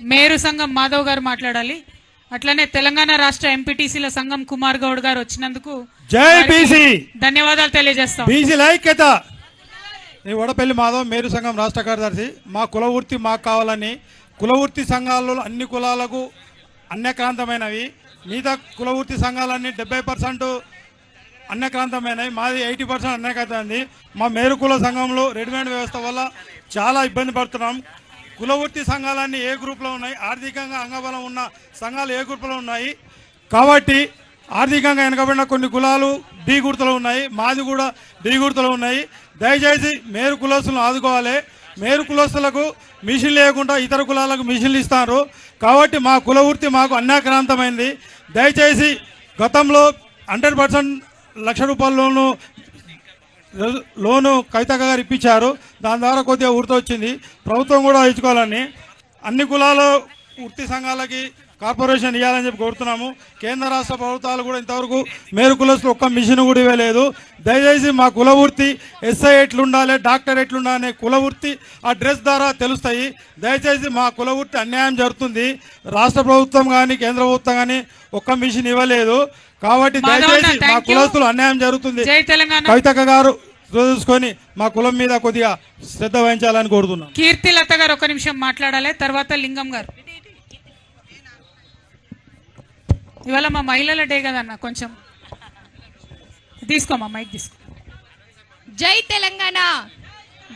మేరు సంఘం మాధవ్ గారు మాట్లాడాలి. అట్లనే తెలంగాణ రాష్ట్ర ఎంపీటీసీల సంఘం కుమార్ గౌడ్ గారు వచ్చినందుకు జై బీసీ! ధన్యవాదాలు తెలియజేస్తాం. బీసీ ఐక్యత ఈ వడపల్లి మాధవ్ మేరు సంఘం రాష్ట్ర కార్యదర్శి మా కుల వృత్తి మాకు కావాలని కుల వృత్తి సంఘాలలో అన్ని కులాలకు అన్యక్రాంతమైనవి. మిగతా కుల వృత్తి సంఘాలన్నీ డెబ్బై పర్సెంట్ అన్యక్రాంతమైనవి. మాది ఎయిటీ పర్సెంట్ అన్యక్రాంతమైంది. మా మేరు కుల సంఘంలో రెడీమేడ్ వ్యవస్థ వల్ల చాలా ఇబ్బంది పడుతున్నాం. కులవృత్తి సంఘాలన్నీ ఏ గ్రూప్లో ఉన్నాయి? ఆర్థికంగా అంగబలం ఉన్న సంఘాలు ఏ గ్రూప్లో ఉన్నాయి? కాబట్టి ఆర్థికంగా వెనకబడిన కొన్ని కులాలు డి గుర్తులు ఉన్నాయి. మాది కూడా డి గుర్తులు ఉన్నాయి. దయచేసి మేరు కులస్తులను ఆదుకోవాలి. మేరు కులస్తులకు మిషన్ లేకుండా ఇతర కులాలకు మిషన్లు ఇస్తారు. కాబట్టి మా కుల వృత్తి మాకు అన్యాక్రాంతమైంది. దయచేసి గతంలో హండ్రెడ్ పర్సెంట్ లక్ష రూపాయల లోను లోను కవితక్క గారు ఇప్పించారు. దాని ద్వారా కొద్దిగా ఊరితో వచ్చింది. ప్రభుత్వం కూడా ఇచ్చుకోవాలని. అన్ని కులాల వృత్తి సంఘాలకి కార్పొరేషన్ ఇవ్వాలని చెప్పి కోరుతున్నాము. కేంద్ర రాష్ట్ర ప్రభుత్వాలు కూడా ఇంతవరకు మేరు కులస్తులు ఒక్క మిషన్ కూడా ఇవ్వలేదు. దయచేసి మా కుల వృత్తి ఎస్ఐ ఎట్లుండాలి డాక్టర్ ఎట్లుండాలి అనే కుల వృత్తి ఆ డ్రెస్ ద్వారా తెలుస్తాయి. దయచేసి మా కుల వృత్తి అన్యాయం జరుగుతుంది. రాష్ట్ర ప్రభుత్వం కానీ కేంద్ర ప్రభుత్వం కానీ ఒక్క మిషన్ ఇవ్వలేదు. కాబట్టి దయచేసి మా. కులస్తులు అన్యాయం జరుగుతుంది. కవితక్క గారు చూసుకొని మా కులం మీద కొద్దిగా శ్రద్ధ వహించాలని కోరుతున్నాం. కీర్తిలత గారు ఒక నిమిషం మాట్లాడాలి తర్వాత లింగం గారు. ఇవాళ మా మహిళల డే కదన్న కొంచెం. తీసుకోమా మైక్ తీసుకో. జై తెలంగాణ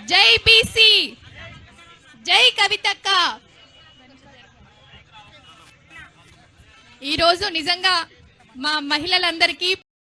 జై బీసీ జై కవితక్క. ఈరోజు నిజంగా మా మహిళలందరికీ